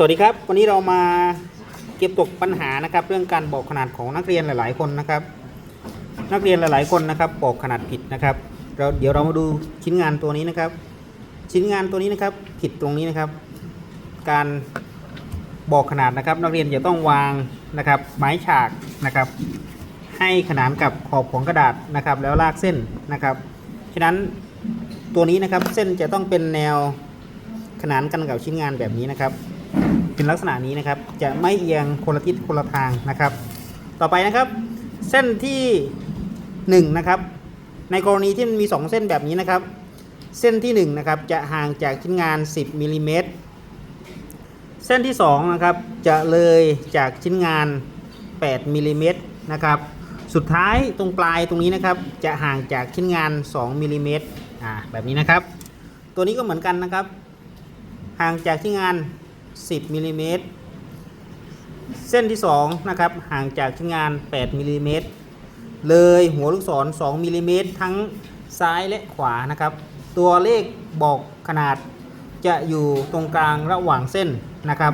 สวัสดีครับ วันนี้เรามาเก็บตกปัญหานะครับ เรื่องการบอกขนาดของนักเรียนหลาย ๆ คนนะครับ นักเรียนหลาย ๆ คนนะครับบอกขนาดผิดนะครับ เราเดี๋ยวเรามาดูชิ้นงานตัวนี้นะครับ ชิ้นงานตัวนี้นะครับ ผิดตรงนี้นะครับ การบอกขนาดนะครับ นักเรียนจะต้องวางนะครับ ไม้ฉากนะครับ ให้ขนานกับขอบของกระดาษนะครับ แล้วลากเส้นนะครับฉะนั้นตัวนี้นะครับเส้นจะต้องเป็นแนวขนานกันกับชิ้นงานแบบนี้นะครับ เป็นลักษณะนี้นะครับ จะไม่เอียงคนละทิศคนละทางนะครับ ต่อไปนะครับ เส้นที่1นะครับ ในกรณีที่มันมี 2 เส้นแบบนี้นะครับ เส้นที่1นะครับจะห่างจากชิ้นงาน 10มิลลิเมตรเส้นที่2นะครับจะเลยจากชิ้นงาน 8มิลลิเมตรนะครับ สุดท้ายตรงปลายตรงนี้นะครับ จะห่างจากชิ้นงาน 2มิลลิเมตรอ่าแบบนี้นะครับ ตัวนี้ก็เหมือนกันนะครับ ห่างจากชิ้นงาน 10มิลลิเมตรเส้นที่2นะครับห่างจากชิ้นงาน 8มิลลิเมตรเลยหัวลูกศร 2มิลลิเมตรทั้งซ้ายและขวานะครับ ตัวเลขบอกขนาดจะอยู่ตรงกลางระหว่างเส้นนะครับ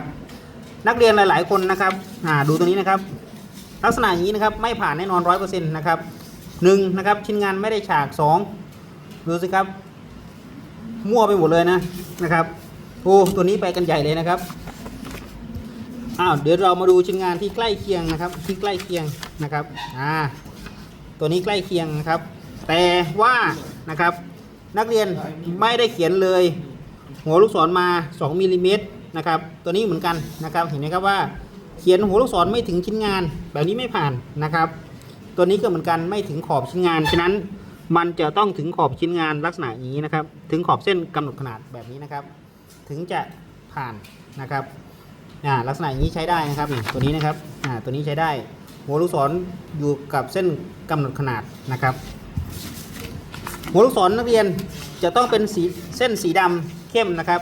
นักเรียนหลาย ๆ คนนะครับอ่าดูตรงนี้นะครับ ลักษณะอย่างนี้นะครับไม่ผ่านแน่นอนร้อยเปอร์เซ็นต์นะครับหนึ่งนะครับชิ้นงานไม่ได้ฉากสองดูสิครับ มั่วไปหมดเลยนะนะครับ โอ้ตัวนี้ไปกันใหญ่เลยนะครับอ้าวเดี๋ยวเรามาดูชิ้นงานที่ใกล้เคียงนะครับ ที่ใกล้เคียงนะครับอ่าตัวนี้ใกล้เคียงนะครับ แต่ว่านะครับ นักเรียนไม่ได้เขียนเลย หัวลูกศรมา 2มิลลิเมตรนะครับ ตัวนี้เหมือนกันนะครับ เห็นไหมครับว่า เขียนหัวลูกศรไม่ถึงชิ้นงาน แบบนี้ไม่ผ่านนะครับ ตัวนี้ก็เหมือนกันไม่ถึงขอบชิ้นงาน ฉะนั้นมันจะต้องถึงขอบชิ้นงานลักษณะนี้นะครับ ถึงขอบเส้นกำหนดขนาดแบบนี้นะครับ ถึงจะผ่านนะครับลักษณะอย่างนี้ใช้ได้นะครับตัวนี้นะครับตัวนี้ใช้ได้ หัวลูกศรอยู่กับเส้นกำหนดขนาดนะครับ หัวลูกศรนักเรียนจะต้องเป็นสีเส้นสีดำเข้มนะครับ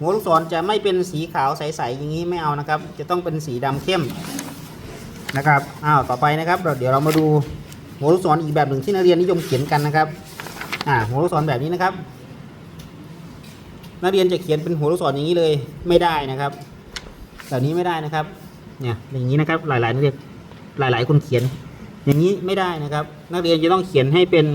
หัวลูกศรจะไม่เป็นสีขาวใสๆอย่างนี้ไม่เอานะครับ จะต้องเป็นสีดำเข้มนะครับอ้าวต่อไปนะครับเราเดี๋ยวเรามาดูหัวลูกศรอีกแบบหนึ่งที่นักเรียนนิยมเขียนกันนะครับอ่าหัวลูกศรแบบนี้นะครับ นักเรียนจะเขียนเป็นหัวลูกศรอย่างนี้เลยไม่ได้นะครับแบบนี้ไม่ได้นะครับ เนี่ยอย่างนี้นะครับหลายๆนักเรียนหลาย ๆ คนเขียน อย่างนี้ไม่ได้นะครับ นักเรียนจะต้องเขียนให้เป็น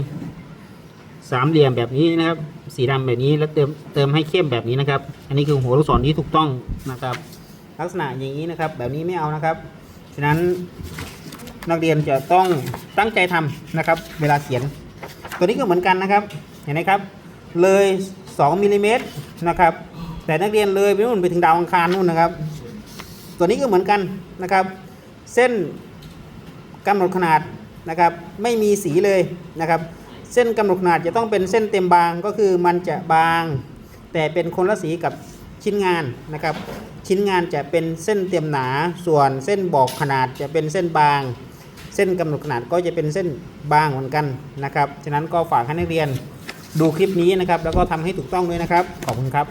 สามเหลี่ยมแบบนี้นะครับ สีดำแบบนี้แล้วเติมเติมให้เข้มแบบนี้นะครับ อันนี้คือหัวลูกศรที่ถูกต้องนะครับ ลักษณะอย่างนี้นะครับ แบบนี้ไม่เอานะครับฉะนั้นนักเรียนจะต้องตั้งใจทำนะครับ เวลาเขียน ตัวนี้ก็เหมือนกันนะครับ เห็นไหมครับ เลย 2มิลลิเมตรนะครับ แต่นักเรียนเลยไปนู่นไปถึงดาวอังคารนู่นนะครับ ตัวนี้ก็เหมือนกันนะครับ เส้นกำหนดขนาดนะครับ ไม่มีสีเลยนะครับ เส้นกำหนดขนาดจะต้องเป็นเส้นเต็มบางก็คือมันจะบาง แต่เป็นคนละสีกับชิ้นงานนะครับ ชิ้นงานจะเป็นเส้นเต็มหนาส่วนเส้นบอกขนาดจะเป็นเส้นบาง เส้นกำหนดขนาดก็จะเป็นเส้นบางเหมือนกันนะครับฉะนั้นก็ฝากให้นักเรียน ดูคลิปนี้นะครับ แล้วก็ทำให้ถูกต้องด้วยนะครับ ขอบคุณครับ